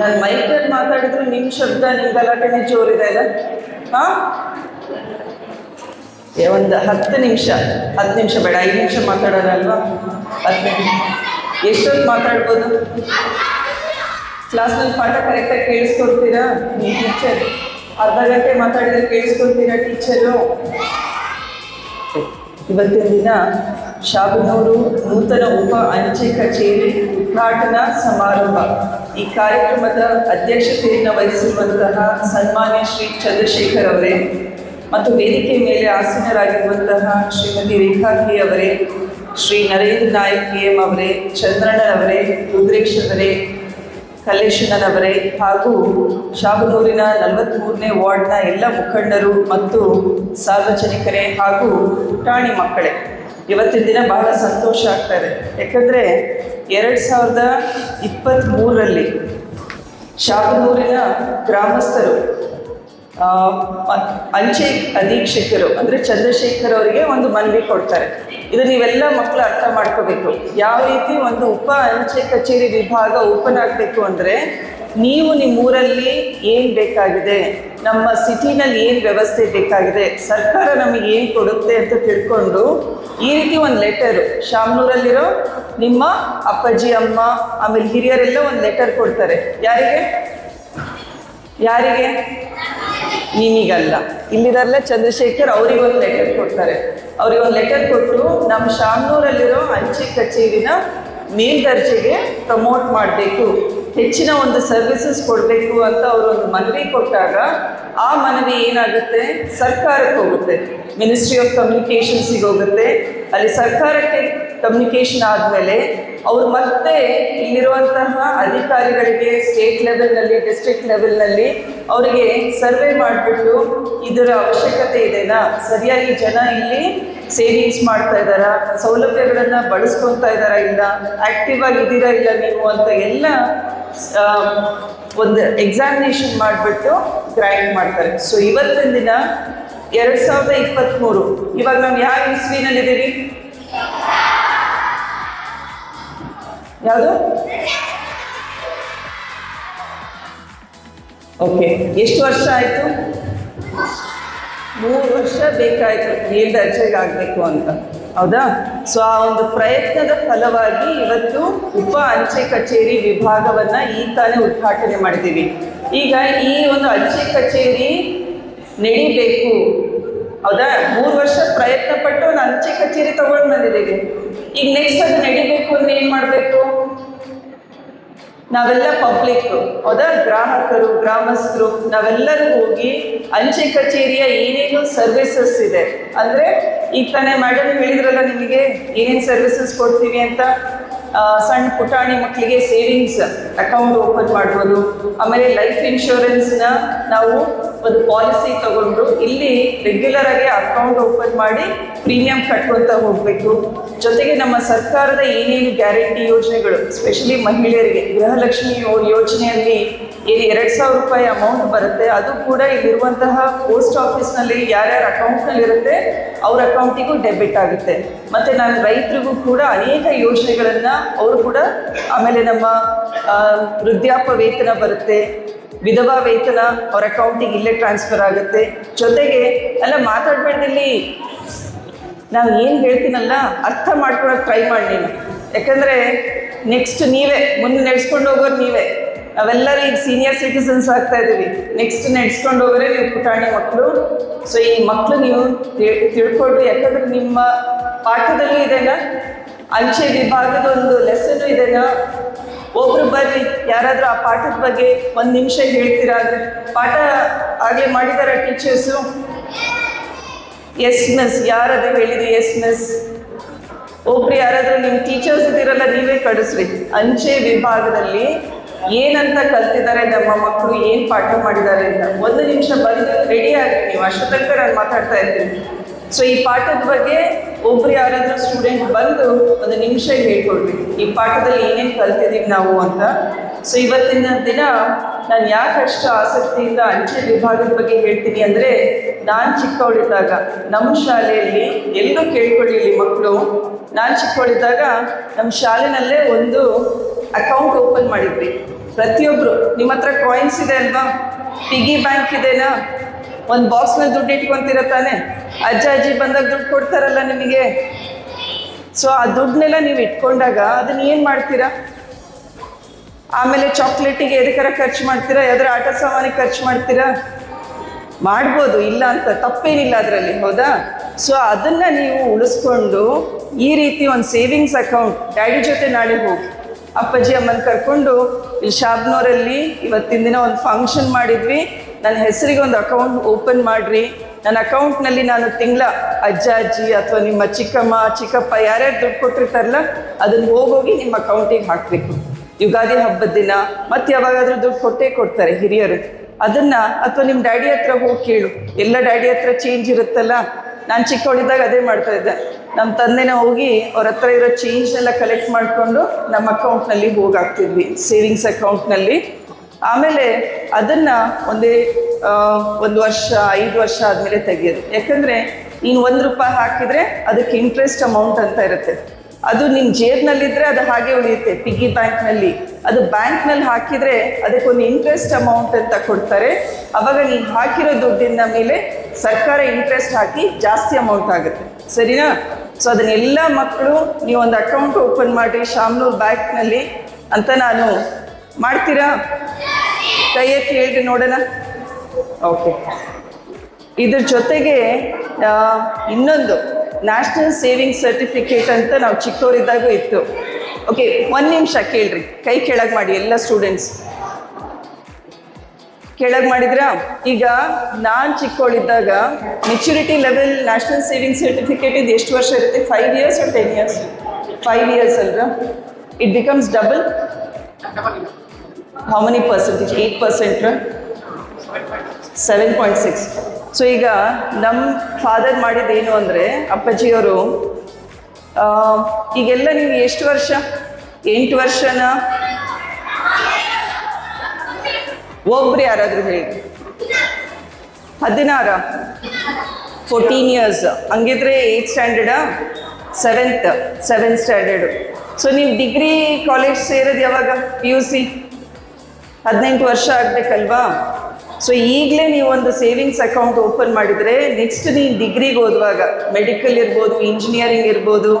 ನಾನು ಮೈಕಲ್ಲಿ ಮಾತಾಡಿದ್ರೆ ನಿಮ್ಮ ಶಬ್ದ ನಿಮ್ಮ ಗಲಾಟೆನೇ ಜೋರಿದೆ ಅಲ್ಲ? ಹಾಂ? ಒಂದು ಹತ್ತು ನಿಮಿಷ ಹತ್ತು ನಿಮಿಷ ಬೇಡ, ಐದು ನಿಮಿಷ ಮಾತಾಡೋಣ ಅಲ್ವಾ ಹತ್ತು ನಿಮಿಷ. ಎಷ್ಟೊತ್ತು ಮಾತಾಡ್ಬೋದು? ಕ್ಲಾಸ್ನಲ್ಲಿ ಪಾಠ ಕರೆಕ್ಟಾಗಿ ಕೇಳಿಸ್ಕೊಡ್ತೀರಾ? ನೀವು ಟೀಚರ್ ಅರ್ಧ ಗಂಟೆ ಮಾತಾಡಿದ್ರೆ ಕೇಳಿಸ್ಕೊಡ್ತೀರಾ ಟೀಚರು ಇವತ್ತಿನ ದಿನ ಶಾಬನೂರು ನೂತನ ಉಪ ಅಂಚೆ ಕಚೇರಿ ಉದ್ಘಾಟನಾ ಸಮಾರಂಭ. ಈ ಕಾರ್ಯಕ್ರಮದ ಅಧ್ಯಕ್ಷತೆಯನ್ನು ವಹಿಸಿರುವಂತಹ ಸನ್ಮಾನ್ಯ ಶ್ರೀ ಚಂದ್ರಶೇಖರ್ ಅವರೇ ಮತ್ತು ವೇದಿಕೆ ಮೇಲೆ ಆಸೀನರಾಗಿರುವಂತಹ ಶ್ರೀಮತಿ ರೇಖಾಕಿ ಅವರೇ, ಶ್ರೀ ನರೇಂದ್ರ ನಾಯಕ್ ಕೆ ಎಂ ಅವರೇ ಚಂದ್ರಣ್ಣನವರೇ ರುದ್ರೇಶ್ ಅವರೇ ಹಾಗೂ ಶಾಬನೂರಿನ ನಲವತ್ತ್ಮೂರನೇ ವಾರ್ಡ್ನ ಎಲ್ಲ ಮುಖಂಡರು ಮತ್ತು ಸಾರ್ವಜನಿಕರೇ ಹಾಗೂ ಪುಟಾಣಿ ಮಕ್ಕಳೇ. ಇವತ್ತಿನ ದಿನ ಬಹಳ ಸಂತೋಷ ಆಗ್ತಾ ಇದೆ ಯಾಕಂದರೆ ಎರಡು ಸಾವಿರದ ಇಪ್ಪತ್ತ್ಮೂರರಲ್ಲಿ ಶಾಬನೂರಿನ ಗ್ರಾಮಸ್ಥರು ಅಂಚೆ ಅಧೀಕ್ಷಕರು, ಅಂದರೆ ಚಂದ್ರಶೇಖರ್ ಅವರಿಗೆ ಒಂದು ಮನವಿ ಕೊಡ್ತಾರೆ. ಇದು ನೀವೆಲ್ಲ ಮಕ್ಕಳು ಅರ್ಥ ಮಾಡ್ಕೋಬೇಕು. ಯಾವ ರೀತಿ ಒಂದು ಉಪ ಅಂಚೆ ಕಚೇರಿ ವಿಭಾಗ ಓಪನ್ ಆಗಬೇಕು ಅಂದರೆ ನೀವು ನಿಮ್ಮ ಊರಲ್ಲಿ ಏನು ಬೇಕಾಗಿದೆ? ನಮ್ಮ ಸಿಟಿನಲ್ಲಿ ಏನು ವ್ಯವಸ್ಥೆ ಬೇಕಾಗಿದೆ? ಸರ್ಕಾರ ನಮಗೆ ಏನು ಕೊಡುತ್ತೆ ಅಂತ ತಿಳ್ಕೊಂಡು ಈ ರೀತಿ ಒಂದು ಲೆಟರು ಶಾಮನೂರಲ್ಲಿರೋ ನಿಮ್ಮ ಅಪ್ಪಾಜಿ, ಅಮ್ಮ, ಆಮೇಲೆ ಹಿರಿಯರೆಲ್ಲ ಒಂದು ಲೆಟರ್ ಕೊಡ್ತಾರೆ. ಯಾರಿಗೆ? ಯಾರಿಗೆ? ನಿಮಗಲ್ಲ. ಇಲ್ಲಿರಲ್ಲ ಚಂದ್ರಶೇಖರ್ ಅವರಿಗೊಂದು ಲೆಟರ್ ಕೊಡ್ತಾರೆ. ಅವರಿಗೊಂದು ಲೆಟರ್ ಕೊಟ್ಟು ನಮ್ಮ ಶಾಮನೂರಲ್ಲಿರೋ ಅಂಚೆ ಕಚೇರಿನ ಮೇಲ್ದರ್ಜೆಗೆ ಪ್ರಮೋಟ್ ಮಾಡಬೇಕು. ಹೆಚ್ಚಿನ ಒಂದು ಸರ್ವಿಸಸ್ ಕೊಡಬೇಕು ಅಂತ ಅವರು ಒಂದು ಮನವಿ ಕೊಟ್ಟಾಗ ಆ ಮನವಿ ಏನಾಗುತ್ತೆ? ಸರ್ಕಾರಕ್ಕೆ ಹೋಗುತ್ತೆ. ಮಿನಿಸ್ಟ್ರಿ ಆಫ್ ಕಮ್ಯುನಿಕೇಷನ್ಸಿಗೆ ಹೋಗುತ್ತೆ. ಅಲ್ಲಿ ಸರ್ಕಾರಕ್ಕೆ ಕಮ್ಯುನಿಕೇಷನ್ ಆದಮೇಲೆ ಅವರು ಮತ್ತೆ ಇಲ್ಲಿರುವಂತಹ ಅಧಿಕಾರಿಗಳಿಗೆ ಸ್ಟೇಟ್ ಲೆವೆಲ್ನಲ್ಲಿ ಡಿಸ್ಟ್ರಿಕ್ಟ್ ಲೆವೆಲ್ನಲ್ಲಿ ಅವರಿಗೆ ಸರ್ವೆ ಮಾಡಿಬಿಟ್ಟು ಇದರ ಅವಶ್ಯಕತೆ ಇದೆನಾ? ಸರಿಯಾಗಿ ಜನ ಇಲ್ಲಿ ಸೇವಿಂಗ್ಸ್ ಮಾಡ್ತಾ ಇದ್ದಾರಾ? ಸೌಲಭ್ಯಗಳನ್ನು ಬಳಸ್ಕೊತಾ ಇದ್ದಾರಾ ಇಲ್ಲ? ಆಕ್ಟಿವ್ ಆಗಿದ್ದೀರಾ ಇಲ್ಲ ನೀವು ಅಂತ ಎಲ್ಲ ಒಂದು ಎಕ್ಸಾಮಿನೇಷನ್ ಮಾಡಿಬಿಟ್ಟು ಗ್ರೈಂಡ್ ಮಾಡ್ತಾರೆ. ಸೊ ಇವತ್ತಿನ ದಿನ ಎರಡು ಸಾವಿರದ ಇಪ್ಪತ್ತ್ಮೂರು ಇವಾಗ ನಾವು ಯಾವ ಇಸ್ವಿನಲ್ಲಿದ್ದೀವಿ ಯಾವುದು? ಓಕೆ ಎಷ್ಟು ವರ್ಷ ಆಯಿತು? ಮೂರು ವರ್ಷ ಬೇಕಾಯಿತು. ಮೇಲ್ದರ್ಜೆಗೆ ಆಗಬೇಕು ಅಂತ. ಹೌದಾ? ಸೊ ಆ ಒಂದು ಪ್ರಯತ್ನದ ಫಲವಾಗಿ ಇವತ್ತು ಉಪ ಅಂಚೆ ಕಚೇರಿ ವಿಭಾಗವನ್ನ ಈ ತಾನೇ ಉದ್ಘಾಟನೆ ಮಾಡಿದ್ದೀವಿ. ಈಗ ಈ ಒಂದು ಅಂಚೆ ಕಚೇರಿ ನಡೀಬೇಕು. ಹೌದಾ? ಮೂರು ವರ್ಷ ಪ್ರಯತ್ನ ಪಟ್ಟು ಒಂದು ಅಂಚೆ ಕಚೇರಿ ತಗೊಂಡು ಬಂದಿದ್ದೀವಿ. ಈಗ ನೆಕ್ಸ್ಟ್ ಅದು ನಡಿಬೇಕು ಅಂದ್ರೆ ಏನ್ ಮಾಡಬೇಕು? ನಾವೆಲ್ಲ ಪಬ್ಲಿಕ್ ಅದ ಗ್ರಾಹಕರು, ಗ್ರಾಮಸ್ಥರು, ನಾವೆಲ್ಲರೂ ಹೋಗಿ ಅಂಚೆ ಕಚೇರಿಯ ಏನೇನು ಸರ್ವಿಸಸ್ ಇದೆ. ಅಂದರೆ ಈಗ ತಾನೇ ಮೇಡಮ್ ಹೇಳಿದ್ರಲ್ಲ ನಿಮಗೆ ಏನೇನು ಸರ್ವಿಸಸ್ ಕೊಡ್ತೀವಿ ಅಂತ? ಸಣ್ಣ ಪುಟಾಣಿ ಮಕ್ಕಳಿಗೆ ಸೇವಿಂಗ್ಸ್ ಅಕೌಂಟ್ ಓಪನ್ ಮಾಡ್ಬೋದು. ಆಮೇಲೆ ಲೈಫ್ ಇನ್ಶೂರೆನ್ಸ್ನ ನಾವು ಒಂದು ಪಾಲಿಸಿ ತಗೊಂಡು ಇಲ್ಲಿ ರೆಗ್ಯುಲರ್ ಆಗಿ ಅಕೌಂಟ್ ಓಪನ್ ಮಾಡಿ ಪ್ರೀಮಿಯಂ ಕಟ್ಕೊತಾ ಹೋಗಬೇಕು. ಜೊತೆಗೆ ನಮ್ಮ ಸರ್ಕಾರದ ಏನೇನು ಗ್ಯಾರಂಟಿ ಯೋಜನೆಗಳು ಸ್ಪೆಷಲಿ ಮಹಿಳೆಯರಿಗೆ ಗೃಹಲಕ್ಷ್ಮಿ ಯೋಜನೆಯಲ್ಲಿ ಏನು ಎರಡು ಸಾವಿರ ರೂಪಾಯಿ ಅಮೌಂಟ್ ಬರುತ್ತೆ. ಅದು ಕೂಡ ಇಲ್ಲಿರುವಂತಹ ಪೋಸ್ಟ್ ಆಫೀಸ್ನಲ್ಲಿ ಯಾರ್ಯಾರ ಅಕೌಂಟ್ನಲ್ಲಿರುತ್ತೆ ಅವ್ರ ಅಕೌಂಟಿಗೂ ಡೆಬಿಟ್ ಆಗುತ್ತೆ. ಮತ್ತು ನಾನು ರೈತರಿಗೂ ಕೂಡ ಅನೇಕ ಯೋಜನೆಗಳನ್ನು ಅವರು ಕೂಡ ಆಮೇಲೆ ನಮ್ಮ ವೃದ್ಧಾಪ್ಯ ವೃದ್ಧಾಪ ವೇತನ ಬರುತ್ತೆ. ವಿಧವಾ ವೇತನ ಅವ್ರ ಅಕೌಂಟಿಗೆ ಇಲ್ಲೇ ಟ್ರಾನ್ಸ್ಫರ್ ಆಗುತ್ತೆ. ಜೊತೆಗೆ, ಅಲ್ಲ ಮಾತಾಡ್ಬೇಡ್ದಿಲ್ಲಿ, ನಾನು ಏನು ಹೇಳ್ತೀನಲ್ಲ, ಅರ್ಥ ಮಾಡ್ಕೊಳಕ್ಕೆ ಟ್ರೈ ಮಾಡಿ ನೀನು. ಯಾಕಂದರೆ ನೆಕ್ಸ್ಟ್ ನೀವೇ, ಮುಂದೆ ನಡೆಸ್ಕೊಂಡು ಹೋಗೋರು ನೀವೇ. ನಾವೆಲ್ಲರೂ ಈಗ ಸೀನಿಯರ್ ಸಿಟಿಸನ್ಸ್ ಆಗ್ತಾ ಇದ್ದೀವಿ ನೆಕ್ಸ್ಟ್ ನಡ್ಸ್ಕೊಂಡು ಹೋಗ್ರೆ ನೀವು ಪುಟಾಣಿ ಮಕ್ಕಳು ಸೊ ಈ ಮಕ್ಕಳು ನೀವು ತಿಳ್ಕೊಡ್ರಿ ಯಾಕಂದ್ರೆ ನಿಮ್ಮ ಪಾಠದಲ್ಲೂ ಇದೆಲ್ಲ ಅಂಚೆ ವಿಭಾಗದ ಒಂದು ಲೆಸನ್ನು ಇದೆನಾ? ಒಬ್ರು ಬರ್ರಿ, ಯಾರಾದರೂ ಆ ಪಾಠದ ಬಗ್ಗೆ ಒಂದು ನಿಮಿಷ ಹೇಳ್ತೀರಾ? ಅಂದರೆ ಪಾಠ ಆಗಲೇ ಮಾಡಿದಾರ ಟೀಚರ್ಸು ಎಸ್ ಮಿಸ್ ಯಾರದು ಹೇಳಿದ್ರಿ ಎಸ್ ಮಿಸ್ ಒಬ್ರು ಯಾರಾದರೂ ನಿಮ್ಮ ಟೀಚರ್ಸ್ ಇದ್ದೀರಲ್ಲ, ನೀವೇ ಕಡಿಸ್ರಿ ಅಂಚೆ ವಿಭಾಗದಲ್ಲಿ ಏನಂತ ಕಲ್ತಿದ್ದಾರೆ ನಮ್ಮ ಮಕ್ಕಳು, ಏನು ಪಾಠ ಮಾಡಿದ್ದಾರೆ ಅಂತ. ಒಂದು ನಿಮಿಷ ಬಂದು ರೆಡಿ ಆಗಿ. ನೀವು ಅಷ್ಟೊತ್ತಂಕ ನಾನು ಮಾತಾಡ್ತಾ ಇದ್ದೀನಿ ಸೊ ಈ ಪಾಠದ ಬಗ್ಗೆ ಒಬ್ರು ಯಾರಾದರೂ ಸ್ಟೂಡೆಂಟ್ ಬಂದು ಒಂದು ನಿಮಿಷ ಹೇಳ್ಕೊಡ್ಬೇಕು ಈ ಪಾಠದಲ್ಲಿ ಏನೇನು ಕಲ್ತಿದ್ದೀವಿ ನಾವು ಅಂತ. ಸೊ ಇವತ್ತಿನ ದಿನ ನಾನು ಯಾಕೆ ಅಷ್ಟು ಆಸಕ್ತಿಯಿಂದ ಅಂಚೆ ವಿಭಾಗದ ಬಗ್ಗೆ ಹೇಳ್ತೀನಿ ಅಂದರೆ, ನಾನು ಚಿಕ್ಕವಳಿದ್ದಾಗ ನಮ್ಮ ಶಾಲೆಯಲ್ಲಿ ಎಲ್ಲರೂ ಕೇಳ್ಕೊಳ್ಳಿ ಮಕ್ಕಳು. ನಾನು ಚಿಕ್ಕವಳಿದ್ದಾಗ ನಮ್ಮ ಶಾಲೆನಲ್ಲೇ ಒಂದು ಅಕೌಂಟ್ ಪ್ರತಿಯೊಬ್ರು, ನಿಮ್ಮ ಹತ್ರ ಕಾಯಿನ್ಸ್ ಇದೆ ಅಲ್ವಾ? ಪಿಗಿ ಬ್ಯಾಂಕ್ ಇದೆನಾ? ಒಂದು ಬಾಕ್ಸ್ನಲ್ಲಿ ದುಡ್ಡು ಇಟ್ಕೊಂತೀರ ತಾನೆ? ಅಜ್ಜ ಅಜ್ಜಿ ಬಂದಾಗ ದುಡ್ಡು ಕೊಡ್ತಾರಲ್ಲ ನಿಮಗೆ? ಸೊ ಆ ದುಡ್ಡನ್ನೆಲ್ಲ ನೀವು ಇಟ್ಕೊಂಡಾಗ ಅದನ್ನ ಏನು ಮಾಡ್ತೀರಾ? ಆಮೇಲೆ ಚಾಕ್ಲೇಟಿಗೆ ಎದಕ್ಕಾರ ಖರ್ಚು ಮಾಡ್ತೀರಾ? ಯಾವ್ದಾರ ಆಟ ಸಾಮಾನಿಗೆ ಖರ್ಚು ಮಾಡ್ತೀರಾ? ಮಾಡ್ಬೋದು, ಇಲ್ಲ ಅಂತ ತಪ್ಪೇನಿಲ್ಲ ಅದರಲ್ಲಿ, ಹೌದಾ? ಸೊ ಅದನ್ನು ನೀವು ಉಳಿಸ್ಕೊಂಡು ಈ ರೀತಿ ಒಂದು ಸೇವಿಂಗ್ಸ್ ಅಕೌಂಟ್ ಡ್ಯಾಡಿ ಜೊತೆ ನಾಳೆ ಹೋಗಿ. ಅಪ್ಪಾಜಿ ಅಮ್ಮನ ಕರ್ಕೊಂಡು ಇಲ್ಲಿ ಶಾಬ್ನೋರಲ್ಲಿ ಇವತ್ತಿನ ದಿನ ಒಂದು ಫಂಕ್ಷನ್ ಮಾಡಿದ್ವಿ. ನನ್ನ ಹೆಸರಿಗೆ ಒಂದು ಅಕೌಂಟ್ ಓಪನ್ ಮಾಡಿರಿ. ನನ್ನ ಅಕೌಂಟ್ನಲ್ಲಿ ನಾನು ತಿಂಗಳ ಅಜ್ಜ, ಅಜ್ಜಿ ಅಥವಾ ನಿಮ್ಮ ಚಿಕ್ಕಮ್ಮ, ಚಿಕ್ಕಪ್ಪ ಯಾರ್ಯಾರು ದುಡ್ಡು ಕೊಟ್ಟಿರ್ತಾರಲ್ಲ ಅದನ್ನು ಹೋಗೋಗಿ ನಿಮ್ಮ ಅಕೌಂಟಿಗೆ ಹಾಕಬೇಕು. ಯುಗಾದಿ ಹಬ್ಬದ ದಿನ, ಮತ್ತೆ ಯಾವಾಗಾದರೂ ದುಡ್ಡು ಕೊಟ್ಟೇ ಕೊಡ್ತಾರೆ ಹಿರಿಯರು. ಅದನ್ನ, ಅಥವಾ ನಿಮ್ಮ ಡ್ಯಾಡಿ ಹತ್ರ ಹೋಗಿ ಕೇಳು. ಎಲ್ಲ ಡ್ಯಾಡಿ ಹತ್ರ ಚೇಂಜ್ ಇರುತ್ತಲ್ಲ ನಾನು ಚಿಕ್ಕವಳಿದ್ದಾಗ ಅದೇ ಮಾಡ್ತಾ ಇದ್ದೆ. ನಮ್ಮ ತಂದೆನ ಹೋಗಿ ಅವ್ರ ಹತ್ರ ಇರೋ ಚೇಂಜ್ನೆಲ್ಲ ಕಲೆಕ್ಟ್ ಮಾಡಿಕೊಂಡು ನಮ್ಮ ಅಕೌಂಟ್ನಲ್ಲಿ ಹೋಗಾಕ್ತಿದ್ವಿ ಸೇವಿಂಗ್ಸ್ ಅಕೌಂಟ್ನಲ್ಲಿ ಆಮೇಲೆ ಅದನ್ನು ಒಂದೇ ಒಂದು ವರ್ಷ, ಐದು ವರ್ಷ ಆದಮೇಲೆ ತೆಗೆಯೋದು. ಯಾಕಂದರೆ ನೀನು ಒಂದು ರೂಪಾಯಿ ಹಾಕಿದರೆ ಅದಕ್ಕೆ ಇಂಟ್ರೆಸ್ಟ್ ಅಮೌಂಟ್ ಅಂತ ಇರುತ್ತೆ. ಅದು ನಿನ್ನ ಜೇಬ್ನಲ್ಲಿದ್ದರೆ ಅದು ಹಾಗೆ ಉಳಿಯುತ್ತೆ ಪಿಗ್ಗಿ ಬ್ಯಾಂಕ್ನಲ್ಲಿ ಅದು ಬ್ಯಾಂಕ್ನಲ್ಲಿ ಹಾಕಿದರೆ ಅದಕ್ಕೊಂದು ಇಂಟ್ರೆಸ್ಟ್ ಅಮೌಂಟ್ ಅಂತ ಕೊಡ್ತಾರೆ. ಅವಾಗ ನೀನು ಹಾಕಿರೋ ದುಡ್ಡಿನ ಮೇಲೆ ಸರ್ಕಾರ ಇಂಟ್ರೆಸ್ಟ್ ಹಾಕಿ ಜಾಸ್ತಿ ಅಮೌಂಟ್ ಆಗುತ್ತೆ. ಸರಿನಾ? ಸೊ ಅದನ್ನೆಲ್ಲ ಮಕ್ಕಳು ನೀವು ಒಂದು ಅಕೌಂಟ್ ಓಪನ್ ಮಾಡಿ ಶಾಮ್ನೂರ್ ಬ್ಯಾಂಕ್ನಲ್ಲಿ ಅಂತ ನಾನು ಮಾಡ್ತೀರಾ? ಕೈ ಎತ್ತಿ ಹೇಳ್ರಿ ನೋಡೋಣ. ಓಕೆ ಇದ್ರ ಜೊತೆಗೆ ಇನ್ನೊಂದು ನ್ಯಾಷನಲ್ ಸೇವಿಂಗ್ ಸರ್ಟಿಫಿಕೇಟ್ ಅಂತ ನಾವು ಚಿಕ್ಕವರಿದ್ದಾಗೂ ಇತ್ತು. ಓಕೆ ಒಂದು ನಿಮಿಷ ಕೇಳ್ರಿ. ಕೈ ಕೆಳಗೆ ಮಾಡಿ ಎಲ್ಲ ಸ್ಟೂಡೆಂಟ್ಸ್ ಕೆಳಗೆ ಮಾಡಿದ್ರಾ? ಈಗ ನಾನು ಚಿಕ್ಕವಳಿದ್ದಾಗ maturity level national saving certificate ಇದು ಎಷ್ಟು ವರ್ಷ ಇರುತ್ತೆ? Five years or ten years five years ಅಲ್ರ? It becomes double how many percentage eight percent seven point six so ಈಗ ನಮ್ಮ ಫಾದರ್ ಮಾಡಿದ್ದೇನು ಅಂದರೆ, ಅಪ್ಪಾಜಿಯವರು ಈಗೆಲ್ಲ ನೀವು ಎಷ್ಟು ವರ್ಷ? ಎಂಟು ವರ್ಷನ? ಒಬ್ರು ಯಾರಾದರೂ ಹೇಳಿ. ಹದಿನಾರ. ಫೋರ್ಟೀನ್ ಇಯರ್ಸ್ ಹಂಗಿದ್ರೆ ಏಯ್ತ್ ಸ್ಟ್ಯಾಂಡರ್ಡಾ ಸೆವೆಂತ್ ಸೆವೆಂತ್ ಸ್ಟ್ಯಾಂಡರ್ಡು ಸೊ ನೀವು ಡಿಗ್ರಿ ಕಾಲೇಜ್ ಸೇರೋದು ಯಾವಾಗ? ಪಿ ಯು ಸಿ ಹದಿನೆಂಟು ವರ್ಷ ಆಗಬೇಕಲ್ವಾ? ಸೊ ಈಗಲೇ ನೀವು ಒಂದು ಸೇವಿಂಗ್ಸ್ ಅಕೌಂಟ್ ಓಪನ್ ಮಾಡಿದರೆ ನೆಕ್ಸ್ಟ್ ನೀವು ಡಿಗ್ರಿಗೆ ಓದುವಾಗ ಮೆಡಿಕಲ್ ಇರ್ಬೋದು ಇಂಜಿನಿಯರಿಂಗ್ ಇರ್ಬೋದು,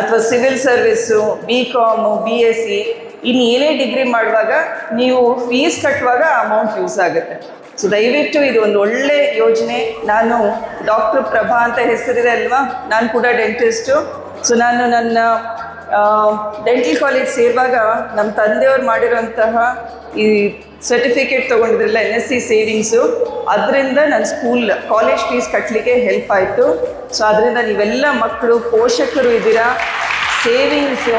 ಅಥವಾ civil services B com B S C ಇನ್ನು ಏನೇ ಡಿಗ್ರಿ ಮಾಡುವಾಗ ನೀವು ಫೀಸ್ ಕಟ್ಟುವಾಗ ಅಮೌಂಟ್ ಯೂಸ್ ಆಗುತ್ತೆ. ಸೊ ದಯವಿಟ್ಟು ಇದು ಒಂದು ಒಳ್ಳೆ ಯೋಜನೆ. ನಾನು ಡಾಕ್ಟರ್ ಪ್ರಭಾ ಅಂತ ಹೆಸರಿದೆ ಅಲ್ವಾ? ನಾನು ಕೂಡ ಡೆಂಟಿಸ್ಟು ಸೊ ನಾನು ನನ್ನ ಡೆಂಟಲ್ ಕಾಲೇಜ್ ಸೇರುವಾಗ ನಮ್ಮ ತಂದೆಯವ್ರು ಮಾಡಿರೋಂತಹ ಈ ಸರ್ಟಿಫಿಕೇಟ್ ತೊಗೊಂಡಿದ್ರಲ್ಲ ಎನ್ ಎಸ್ ಸಿ ಸೇವಿಂಗ್ಸು ಅದರಿಂದ ನನ್ನ ಸ್ಕೂಲ್ ಕಾಲೇಜ್ ಫೀಸ್ ಕಟ್ಟಲಿಕ್ಕೆ ಹೆಲ್ಪ್ ಆಯಿತು. ಸೊ ಅದರಿಂದ ನೀವೆಲ್ಲ ಮಕ್ಕಳು, ಪೋಷಕರು ಇದ್ದೀರಾ? ಸೇವಿಂಗ್ಸು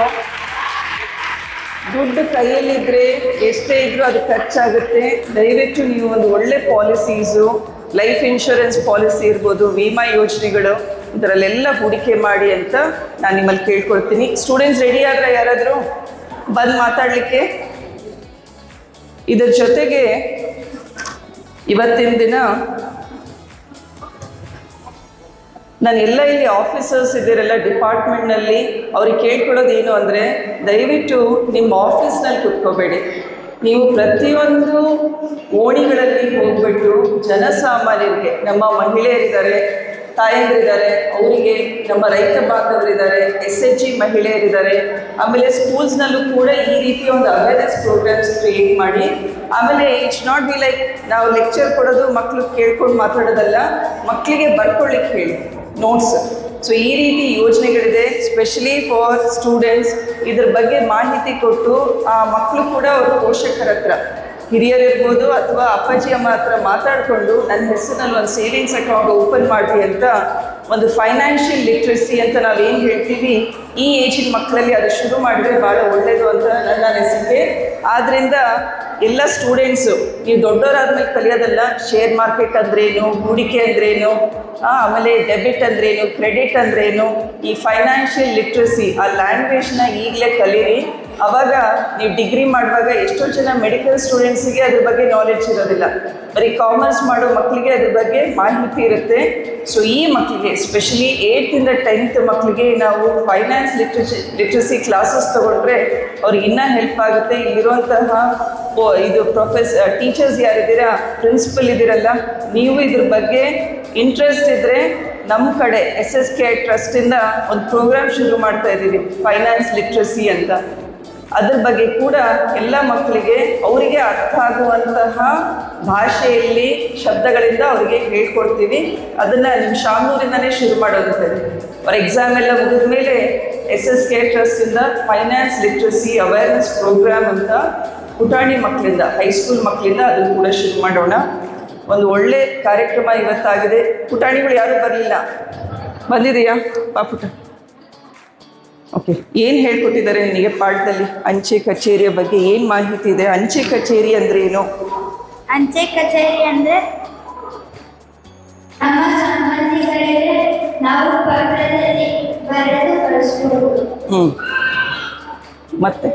ದುಡ್ಡು ಕೈಯಲ್ಲಿದ್ದರೆ ಎಷ್ಟೇ ಇದ್ರೂ ಅದು ಖರ್ಚಾಗುತ್ತೆ. ದಯವಿಟ್ಟು ನೀವು ಒಂದು ಒಳ್ಳೆ ಪಾಲಿಸೀಸು, ಲೈಫ್ ಇನ್ಶೂರೆನ್ಸ್ ಪಾಲಿಸಿ ಇರ್ಬೋದು, ವಿಮಾ ಯೋಜನೆಗಳು, ಇದರಲ್ಲೆಲ್ಲ ಹೂಡಿಕೆ ಮಾಡಿ ಅಂತ ನಾನು ನಿಮ್ಮಲ್ಲಿ ಕೇಳ್ಕೊಳ್ತೀನಿ. ಸ್ಟೂಡೆಂಟ್ಸ್ ರೆಡಿ ಆದರೆ ಯಾರಾದರೂ ಬಂದು ಮಾತಾಡಲಿಕ್ಕೆ? ಇದರ ಜೊತೆಗೆ ಇವತ್ತಿನ ದಿನ ನಾನು ಎಲ್ಲ ಇಲ್ಲಿ ಆಫೀಸರ್ಸ್ ಇದ್ದೀರಲ್ಲ ಡಿಪಾರ್ಟ್ಮೆಂಟ್ನಲ್ಲಿ ಅವ್ರಿಗೆ ಕೇಳ್ಕೊಳ್ಳೋದು ಏನು ಅಂದರೆ ದಯವಿಟ್ಟು ನಿಮ್ಮ ಆಫೀಸ್ನಲ್ಲಿ ಕುತ್ಕೋಬೇಡಿ. ನೀವು ಪ್ರತಿಯೊಂದು ಓಣಿಗಳಲ್ಲಿ ಹೋಗ್ಬಿಟ್ಟು ಜನಸಾಮಾನ್ಯರಿಗೆ, ನಮ್ಮ ಮಹಿಳೆಯರಿದ್ದಾರೆ ತಾಯಂದಿರಿದ್ದಾರೆ ಅವರಿಗೆ ನಮ್ಮ ರೈತ ಬಾಂಧವರಿದ್ದಾರೆ ಎಸ್ ಎಚ್ ಜಿ ಮಹಿಳೆಯರಿದ್ದಾರೆ, ಆಮೇಲೆ ಸ್ಕೂಲ್ಸ್ನಲ್ಲೂ ಕೂಡ ಈ ರೀತಿಯ ಒಂದು ಅವೇರ್ನೆಸ್ ಪ್ರೋಗ್ರಾಮ್ಸ್ ಕ್ರಿಯೇಟ್ ಮಾಡಿ. ಆಮೇಲೆ ಇಟ್ಸ್ ನಾಟ್ ಬಿ ಲೈಕ್ ನಾವು ಲೆಕ್ಚರ್ ಕೊಡೋದು ಮಕ್ಕಳು ಕೇಳ್ಕೊಂಡು ಮಾತಾಡೋದಲ್ಲ ಮಕ್ಕಳಿಗೆ ಬರ್ಕೊಳ್ಳಿಕ್ಕೆ ಹೇಳಿ. ನೋಟ್ಸ್ ಸೊ ಈ ರೀತಿ ಯೋಜನೆಗಳಿದೆ ಸ್ಪೆಷಲಿ ಫಾರ್ ಸ್ಟೂಡೆಂಟ್ಸ್ ಇದ್ರ ಬಗ್ಗೆ ಮಾಹಿತಿ ಕೊಟ್ಟು, ಆ ಮಕ್ಕಳು ಕೂಡ ಅವ್ರ ಪೋಷಕರ ಹತ್ರ, ಹಿರಿಯರಿರ್ಬೋದು ಅಥವಾ ಅಪ್ಪಾಜಿ ಅಮ್ಮ ಹತ್ರ ಮಾತಾಡಿಕೊಂಡು, ನನ್ನ ಹೆಸರಿನಲ್ಲಿ ಒಂದು ಸೇವಿಂಗ್ಸ್ ಅಕೌಂಟ್ ಓಪನ್ ಮಾಡಿ ಅಂತ ಒಂದು ಫೈನಾನ್ಷಿಯಲ್ ಲಿಟ್ರಸಿ ಅಂತ ನಾವೇನು ಹೇಳ್ತೀವಿ, ಈ ಏಜಿನ ಮಕ್ಕಳಲ್ಲಿ ಅದು ಶುರು ಮಾಡಿದ್ರೆ ಭಾಳ ಒಳ್ಳೆಯದು ಅಂತ ನನ್ನ ಅನಿಸಿಕೆ. ಆದ್ದರಿಂದ ಎಲ್ಲ ಸ್ಟೂಡೆಂಟ್ಸು ನೀವು ದೊಡ್ಡವರಾದ್ಮೇಲೆ ಕಲಿಯೋದಲ್ಲ ಶೇರ್ ಮಾರ್ಕೆಟ್ ಅಂದ್ರೇನು, ಹೂಡಿಕೆ ಅಂದ್ರೇನು ಆಮೇಲೆ ಡೆಬಿಟ್ ಅಂದ್ರೇನು ಕ್ರೆಡಿಟ್ ಅಂದ್ರೇನು, ಈ ಫೈನಾನ್ಷಿಯಲ್ ಲಿಟ್ರಸಿ ಆ ಲ್ಯಾಂಗ್ವೇಜ್ನ ಈಗಲೇ ಕಲೀರಿ. ಅವಾಗ ನೀವು ಡಿಗ್ರಿ ಮಾಡುವಾಗ ಎಷ್ಟೋ ಜನ ಮೆಡಿಕಲ್ ಸ್ಟೂಡೆಂಟ್ಸಿಗೆ ಅದ್ರ ಬಗ್ಗೆ ನಾಲೆಡ್ಜ್ ಇರೋದಿಲ್ಲ. ಬರೀ ಕಾಮರ್ಸ್ ಮಾಡೋ ಮಕ್ಕಳಿಗೆ ಅದ್ರ ಬಗ್ಗೆ ಮಾಹಿತಿ ಇರುತ್ತೆ. ಸೊ ಈ ಮಕ್ಕಳಿಗೆ ಸ್ಪೆಷಲಿ ಏಯ್ತಿಂದ ಟೆಂತ್ ಮಕ್ಕಳಿಗೆ ನಾವು ಫೈನಾನ್ಸ್ ಲಿಟ್ರಸಿ ಲಿಟ್ರಸಿ ಕ್ಲಾಸಸ್ ತೊಗೊಂಡ್ರೆ ಅವ್ರಿಗೆ ಇನ್ನೂ ಹೆಲ್ಪ್ ಆಗುತ್ತೆ. ಇಲ್ಲಿರುವಂತಹ ಇದು ಪ್ರೊಫೆಸ್ ಟೀಚರ್ಸ್ ಯಾರಿದ್ದೀರಾ ಪ್ರಿನ್ಸಿಪಲ್ ಇದ್ದೀರಲ್ಲ, ನೀವು ಇದ್ರ ಬಗ್ಗೆ ಇಂಟ್ರೆಸ್ಟ್ ಇದ್ದರೆ ನಮ್ಮ ಕಡೆ ಎಸ್ ಎಸ್ ಕೆ ಟ್ರಸ್ಟಿಂದ ಒಂದು ಪ್ರೋಗ್ರಾಮ್ ಶುರು ಮಾಡ್ತಾ ಇದ್ದೀವಿ ಫೈನಾನ್ಸ್ ಲಿಟ್ರಸಿ ಅಂತ. ಅದ್ರ ಬಗ್ಗೆ ಕೂಡ ಎಲ್ಲ ಮಕ್ಕಳಿಗೆ ಅವರಿಗೆ ಅರ್ಥ ಆಗುವಂತಹ ಭಾಷೆಯಲ್ಲಿ ಶಬ್ದಗಳಿಂದ ಅವರಿಗೆ ಹೇಳ್ಕೊಡ್ತೀವಿ. ಅದನ್ನು ನಿಮ್ಮ ಶಾಮೂರಿಂದನೇ ಶುರು ಮಾಡೋದಂತೇಳಿ ಅವ್ರ ಎಕ್ಸಾಮ್ ಎಲ್ಲ ಮುಗಿದ ಮೇಲೆ ಎಸ್ ಎಸ್ ಕೆ ಟ್ರಸ್ಟಿಂದ ಫೈನಾನ್ಸ್ ಲಿಟ್ರಸಿ ಅವೇರ್ನೆಸ್ ಪ್ರೋಗ್ರಾಮ್ ಅಂತ ಪುಟಾಣಿ ಮಕ್ಕಳಿಂದ ಹೈಸ್ಕೂಲ್ ಮಕ್ಕಳಿಂದ ಅದನ್ನು ಕೂಡ ಶುರು ಮಾಡೋಣ. ಒಂದು ಒಳ್ಳೆ ಕಾರ್ಯಕ್ರಮ ಇವತ್ತಾಗಿದೆ. ಪುಟಾಣಿಗಳು ಯಾರೂ ಬರಲಿಲ್ಲ? ಬಂದಿದೆಯಾ? ಬಾ ಪುಟ. ಓಕೆ ಏನು ಹೇಳ್ಕೊಟ್ಟಿದ್ದಾರೆ ನಿನಗೆ ಪಾಠದಲ್ಲಿ? ಅಂಚೆ ಕಚೇರಿಯ ಬಗ್ಗೆ ಏನು ಮಾಹಿತಿ ಇದೆ? ಅಂಚೆ ಕಚೇರಿ ಅಂದ್ರೆ ಏನು? ಅಂಚೆ ಕಚೇರಿ ಅಂದ್ರೆ ನಮ್ಮ ಸಂಬಂಧಿಕರಿಗೆ ನಾವು ಪತ್ರದಲ್ಲಿ ಬರೆದು ಕಳಿಸಬಹುದು ಹ್ಞೂ ಮತ್ತೆ?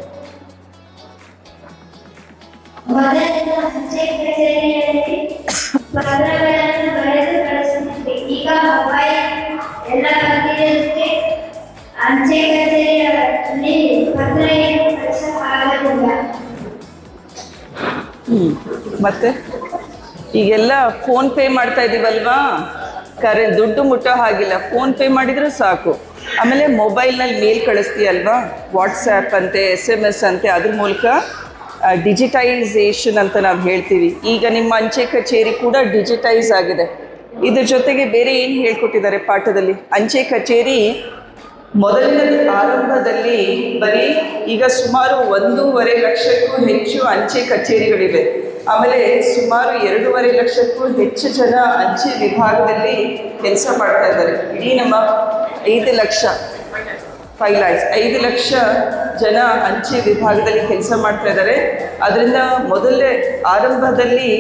ಮೊದಲಿನ ಅಂಚೆ ಕಚೇರಿಯಲ್ಲಿ ಪತ್ರಗಳನ್ನು ಬರೆದು ಕಳಿಸುತ್ತಿದ್ದೆ ಈಗ ಮೊಬೈಲ್ ಎಲ್ಲ ಬಂದಿದ್ದಕ್ಕೆ ಅಂಚೆ ಕಚೇರಿಯಲ್ಲಿ ಮತ್ತೆ? ಈಗೆಲ್ಲ ಫೋನ್ ಪೇ ಮಾಡ್ತಾ ಇದ್ದೀವಲ್ವಾ ಕರೆ, ದುಡ್ಡು ಮುಟ್ಟೋ ಹಾಗಿಲ್ಲ. ಫೋನ್ ಪೇ ಮಾಡಿದ್ರೆ ಸಾಕು. ಆಮೇಲೆ ಮೊಬೈಲ್ನಲ್ಲಿ ಮೇಲ್ ಕಳಿಸ್ತೀಯಲ್ವಾ? ವಾಟ್ಸ್ಯಾಪ್ ಅಂತೆ ಎಸ್ ಎಂ ಎಸ್ ಅಂತೆ, ಅದ್ರ ಮೂಲಕ ಡಿಜಿಟೈಸೇಷನ್ ಅಂತ ನಾವು ಹೇಳ್ತೀವಿ. ಈಗ ನಿಮ್ಮ ಅಂಚೆ ಕಚೇರಿ ಕೂಡ ಡಿಜಿಟೈಸ್ ಆಗಿದೆ. ಇದ್ರ ಜೊತೆಗೆ ಬೇರೆ ಏನು ಹೇಳ್ಕೊಟ್ಟಿದ್ದಾರೆ ಪಾಠದಲ್ಲಿ? ಅಂಚೆ ಕಚೇರಿ ಮೊದಲಿನ ಆರಂಭದಲ್ಲಿ ಬರೀ ಈಗ ಸುಮಾರು ಒಂದೂವರೆ ಲಕ್ಷಕ್ಕೂ ಹೆಚ್ಚು ಅಂಚೆ ಕಚೇರಿಗಳಿವೆ. ಆಮೇಲೆ ಸುಮಾರು ಎರಡೂವರೆ ಲಕ್ಷಕ್ಕೂ ಹೆಚ್ಚು ಜನ ಅಂಚೆ ವಿಭಾಗದಲ್ಲಿ ಕೆಲಸ ಮಾಡ್ತಾ ಇದ್ದಾರೆ. ಇಡೀ ನಮ್ಮ ಐದು ಲಕ್ಷ ಫೈವ್ ಲ್ಯಾಕ್ಸ್ ಐದು ಲಕ್ಷ ಜನ ಅಂಚೆ ವಿಭಾಗದಲ್ಲಿ ಕೆಲಸ ಮಾಡ್ತಾ ಇದ್ದಾರೆ. ಅದರಿಂದ ಮೊದಲೇ ಆರಂಭದಲ್ಲಿ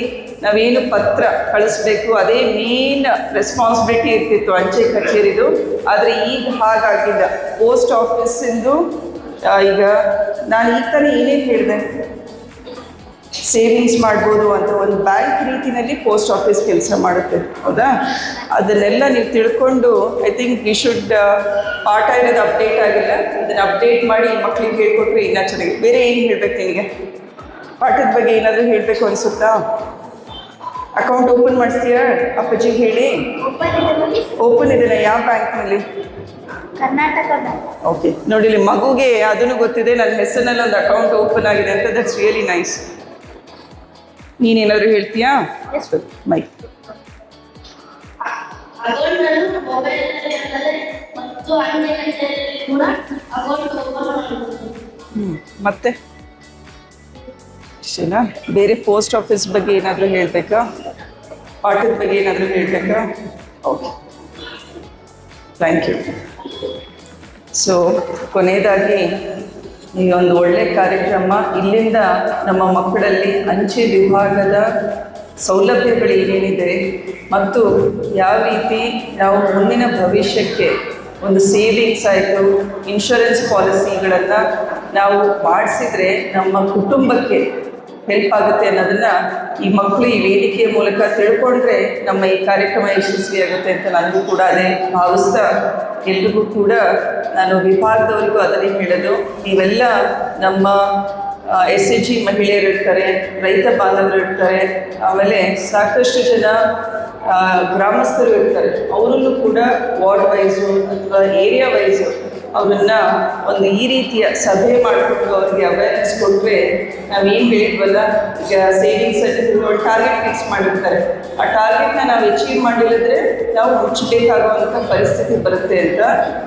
ನಾವೇನು ಪತ್ರ ಕಳಿಸ್ಬೇಕು, ಅದೇ ಮೇನ್ ರೆಸ್ಪಾನ್ಸಿಬಿಲಿಟಿ ಇರ್ತಿತ್ತು ಅಂಚೆ ಕಚೇರಿದು. ಆದರೆ ಈಗ ಹಾಗಾಗಿಲ್ಲ. ಪೋಸ್ಟ್ ಆಫೀಸಿಂದು ಈಗ ನಾನು ಈ ಥರ ಏನೇನು ಹೇಳಿದೆ? ಸೇವಿಂಗ್ಸ್ ಮಾಡ್ಬೋದು ಅಂತ ಒಂದು ಬ್ಯಾಂಕ್ ರೀತಿಯಲ್ಲಿ ಪೋಸ್ಟ್ ಆಫೀಸ್ ಕೆಲಸ ಮಾಡುತ್ತೆ. ಹೌದಾ? ಅದನ್ನೆಲ್ಲ ನೀವು ತಿಳ್ಕೊಂಡು ಐ ಥಿಂಕ್ ಯು ಶುಡ್ ಪಾಠ ಇರೋದು ಅಪ್ಡೇಟ್ ಆಗಿಲ್ಲ. ಅದನ್ನು ಅಪ್ಡೇಟ್ ಮಾಡಿ ಮಕ್ಳಿಗೆ ಹೇಳ್ಕೊಟ್ರೆ ಇನ್ನೂ ಚೆನ್ನಾಗಿ ಬೇರೆ ಏನು ಹೇಳ್ಬೇಕು ನಿನಗೆ ಪಾಠದ ಬಗ್ಗೆ ಏನಾದರೂ ಹೇಳಬೇಕು ಅನಿಸುತ್ತಾ? ಅಕೌಂಟ್ ಓಪನ್ ಮಾಡಿಸ್ತೀಯಾ? ಅಪ್ಪಾಜಿ ಹೇಳಿ. ಓಪನ್ ಇದೆಯಾ ಯಾವ ಬ್ಯಾಂಕ್ನಲ್ಲಿ ಕರ್ನಾಟಕ ಬ್ಯಾಂಕ್ ಓಕೆ ನೋಡಿಲಿ ಮಗುಗೆ ಅದನ್ನು ಗೊತ್ತಿದೆ ನನ್ನ ಹೆಸರಿನಲ್ಲಿ ಒಂದು ಅಕೌಂಟ್ ಓಪನ್ ಆಗಿದೆ ಅಂತ. ದಟ್ಸ್ ರಿಯಲಿ ನೈಸ್ ನೀನೇನಾದರೂ ಹೇಳ್ತೀಯಾ? ಅಲ್ಲದೆ ಮತ್ತು? ಇಷ್ಟೇನಾ ಬೇರೆ ಪೋಸ್ಟ್ ಆಫೀಸ್ ಬಗ್ಗೆ ಏನಾದರೂ ಹೇಳಬೇಕಾ? ಪಾಠದ ಬಗ್ಗೆ ಏನಾದರೂ ಹೇಳಬೇಕಾ? ಓಕೆ ಥ್ಯಾಂಕ್ ಯು ಸೊ ಕೊನೆಯದಾಗಿ ಈ ಒಂದು ಒಳ್ಳೆ ಕಾರ್ಯಕ್ರಮ, ಇಲ್ಲಿಂದ ನಮ್ಮ ಮಕ್ಕಳಲ್ಲಿ ಅಂಚೆ ವಿಭಾಗದ ಸೌಲಭ್ಯಗಳು ಏನೇನಿದೆ ಮತ್ತು ಯಾವ ರೀತಿ ನಾವು ಮುಂದಿನ ಭವಿಷ್ಯಕ್ಕೆ ಒಂದು ಸೇವಿಂಗ್ಸ್ ಆಯಿತು ಇನ್ಶೂರೆನ್ಸ್ ಪಾಲಿಸಿಗಳನ್ನು ನಾವು ಮಾಡಿಸಿದರೆ ನಮ್ಮ ಕುಟುಂಬಕ್ಕೆ ಹೆಲ್ಪ್ ಆಗುತ್ತೆ ಅನ್ನೋದನ್ನ ಈ ಮಕ್ಕಳು ಈ ವೇದಿಕೆಯ ಮೂಲಕ ತಿಳ್ಕೊಂಡ್ರೆ ನಮ್ಮ ಈ ಕಾರ್ಯಕ್ರಮ ಯಶಸ್ವಿಯಾಗುತ್ತೆ ಅಂತ ನನಗೂ ಕೂಡ ಅದೇ ಭಾವಿಸ್ತಾ. ಎಲ್ರಿಗೂ ಕೂಡ ನಾನು ವಿಭಾಗದವರಿಗೂ ಅದನ್ನೇ ಹೇಳೋದು. ನೀವೆಲ್ಲ ನಮ್ಮ ಎಸ್ ಎ ಜಿ ಮಹಿಳೆಯರು ಇರ್ತಾರೆ, ರೈತ ಬಾಂಧವರು ಇರ್ತಾರೆ, ಆಮೇಲೆ ಸಾಕಷ್ಟು ಜನ ಗ್ರಾಮಸ್ಥರು ಇರ್ತಾರೆ. ಅವರಲ್ಲೂ ಕೂಡ ವಾರ್ಡ್ ವೈಸು ಅಥವಾ ಏರಿಯಾ ವೈಸು ಅವರನ್ನ ಒಂದು ಈ ರೀತಿಯ ಸಭೆ ಮಾಡಿಕೊಂಡು ಅವ್ರಿಗೆ ಅವೇರ್ನೆಸ್ ಕೊಟ್ಟರೆ ಏನು ಹೇಳಿದ್ವಲ್ಲ, ಈಗ ಸೇವಿಂಗ್ಸ್ ಒಂದು ಟಾರ್ಗೆಟ್ ಫಿಕ್ಸ್ ಮಾಡಿರ್ತಾರೆ. ಆ ಟಾರ್ಗೆಟ್ನ ನಾವು ಅಚೀವ್ ಮಾಡಿಲ್ಲದ್ರೆ ನಾವು ಮುಚ್ಚಬೇಕಾಗುವಂಥ ಪರಿಸ್ಥಿತಿ ಬರುತ್ತೆ ಅಂತ.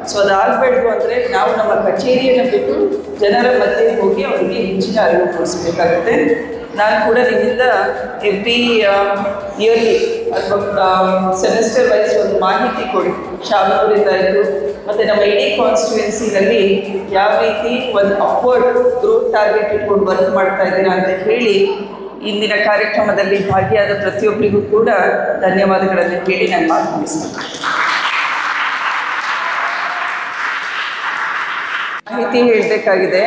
ಸೊ ಅದಾಗಬೇಡ್ದು ಅಂದರೆ ನಾವು ನಮ್ಮ ಕಚೇರಿಯನ್ನು ಬಿಟ್ಟು ಜನರ ಮಧ್ಯೆ ಹೋಗಿ ಅವರಿಗೆ ಹೆಚ್ಚಿನ ಅರಿವು ಮೂಡಿಸ್ಬೇಕಾಗುತ್ತೆ. ನಾನು ಕೂಡ ನಿಮ್ಮಿಂದ ಎವ್ರಿ ಇಯರ್ಲಿ ಅಥವಾ ಸೆಮಿಸ್ಟರ್ ವೈಸ್ ಒಂದು ಮಾಹಿತಿ ಕೊಡಿ. ಶಾಮನೂರಿಂದ ಇದ್ದು ಮತ್ತು ನಮ್ಮ ಇಡೀ ಕಾನ್ಸ್ಟಿಟ್ಯುವೆನ್ಸಿನಲ್ಲಿ ಯಾವ ರೀತಿ ಒಂದು ಅಪ್ವರ್ಡ್ ಗ್ರೋತ್ ಟಾರ್ಗೆಟ್ ಇಟ್ಕೊಂಡು ವರ್ಕ್ ಮಾಡ್ತಾ ಇದ್ದೀರಾ ಅಂತ ಹೇಳಿ ಇಂದಿನ ಕಾರ್ಯಕ್ರಮದಲ್ಲಿ ಭಾಗಿಯಾದ ಪ್ರತಿಯೊಬ್ಬರಿಗೂ ಕೂಡ ಧನ್ಯವಾದಗಳನ್ನು ಹೇಳಿ ನಾನು ಮಾತು ಮುಗಿಸ್ತೀನಿ. ಮಾಹಿತಿ ಹೇಳಬೇಕಾಗಿದೆ.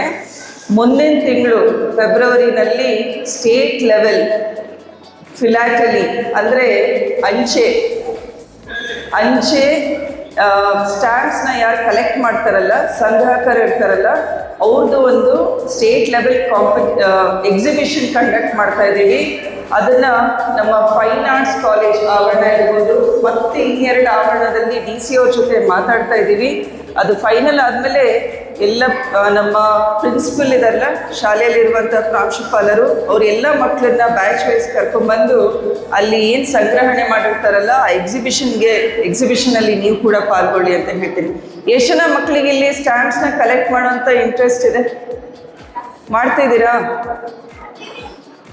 ಮುಂದಿನ ತಿಂಗಳು ಫೆಬ್ರವರಿನಲ್ಲಿ ಸ್ಟೇಟ್ ಲೆವೆಲ್ ಫಿಲಾಟಲಿ, ಅಂದರೆ ಅಂಚೆ. ಅಂಚೆ ಸ್ಟ್ಯಾಂಪ್ಸ್ನ ಯಾರು ಕಲೆಕ್ಟ್ ಮಾಡ್ತಾರಲ್ಲ, ಸಂಗ್ರಾಹಕರು ಇರ್ತಾರಲ್ಲ ಅವ್ರದ್ದು ಒಂದು ಸ್ಟೇಟ್ ಲೆವೆಲ್ ಕಾಂಪಿ ಎಕ್ಸಿಬಿಷನ್ ಕಂಡಕ್ಟ್ ಮಾಡ್ತಾ ಇದ್ದೀವಿ. ಅದನ್ನು ನಮ್ಮ ಫೈನ್ ಆರ್ಟ್ಸ್ ಕಾಲೇಜ್ ಆವರಣ ಇರ್ಬೋದು, ಮತ್ತು ಇನ್ನೆರಡು ಆವರಣದಲ್ಲಿ ಡಿ ಸಿ ಅವ್ರ ಜೊತೆ ಮಾತಾಡ್ತಾ ಇದ್ದೀವಿ. ಅದು ಫೈನಲ್ ಆದಮೇಲೆ ಎಲ್ಲ ನಮ್ಮ ಪ್ರಿನ್ಸಿಪಲ್ ಇದಲ್ಲ ಶಾಲೆಯಲ್ಲಿರುವಂಥ ಪ್ರಾಂಶುಪಾಲರು ಅವ್ರ ಎಲ್ಲ ಮಕ್ಕಳನ್ನ ಬ್ಯಾಚ್ ವೈಸ್ ಕರ್ಕೊಂಡ್ಬಂದು ಅಲ್ಲಿ ಏನು ಸಂಗ್ರಹಣೆ ಮಾಡಿರ್ತಾರಲ್ಲ, ಆ ಎಕ್ಸಿಬಿಷನ್ಗೆ ಎಕ್ಸಿಬಿಷನಲ್ಲಿ ನೀವು ಕೂಡ ಪಾಲ್ಗೊಳ್ಳಿ ಅಂತ ಹೇಳ್ತೀನಿ. ಎಷ್ಟು ಜನ ಮಕ್ಕಳಿಗೆ ಇಲ್ಲಿ ಸ್ಟ್ಯಾಂಪ್ಸ್ನ ಕಲೆಕ್ಟ್ ಮಾಡುವಂತ ಇಂಟ್ರೆಸ್ಟ್ ಇದೆ. ಮಾಡ್ತಿದ್ದೀರಾ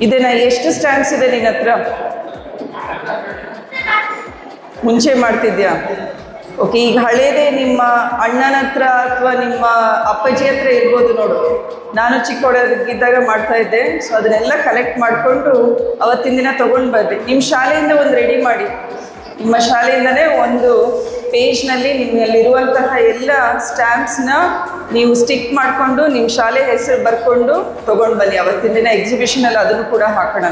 ಇದನ್ನ ಎಷ್ಟು ಸ್ಟ್ಯಾಂಪ್ಸ್ ಇದೆ ನಿನ್ನ ಹತ್ರ? ಮುಂಚೆ ಮಾಡ್ತಿದ್ಯಾ? ಓಕೆ, ಈಗ ಹಳೇದೇ ನಿಮ್ಮ ಅಣ್ಣನ ಹತ್ರ ಅಥವಾ ನಿಮ್ಮ ಅಪ್ಪಾಜಿ ಹತ್ರ ಇರ್ಬೋದು ನೋಡು. ನಾನು ಚಿಕ್ಕವಳಗಿದ್ದಾಗ ಮಾಡ್ತಾ ಇದ್ದೆ. ಸೊ ಅದನ್ನೆಲ್ಲ ಕಲೆಕ್ಟ್ ಮಾಡಿಕೊಂಡು ಅವತ್ತಿನ ದಿನ ತೊಗೊಂಡು ಬರ್ರಿ ನಿಮ್ಮ ಶಾಲೆಯಿಂದ ಒಂದು ರೆಡಿ ಮಾಡಿ. ನಿಮ್ಮ ಶಾಲೆಯಿಂದನೇ ಒಂದು ಪೇಜ್ನಲ್ಲಿ ನಿಮ್ಮಲ್ಲಿರುವಂತಹ ಎಲ್ಲ ಸ್ಟ್ಯಾಂಪ್ಸ್ನ ನೀವು ಸ್ಟಿಕ್ ಮಾಡಿಕೊಂಡು ನಿಮ್ಮ ಶಾಲೆ ಹೆಸರು ಬರ್ಕೊಂಡು ತೊಗೊಂಡು ಬನ್ನಿ. ಅವತ್ತಿನ ದಿನ ಎಕ್ಸಿಬಿಷನಲ್ಲಿ ಅದನ್ನು ಕೂಡ ಹಾಕೋಣ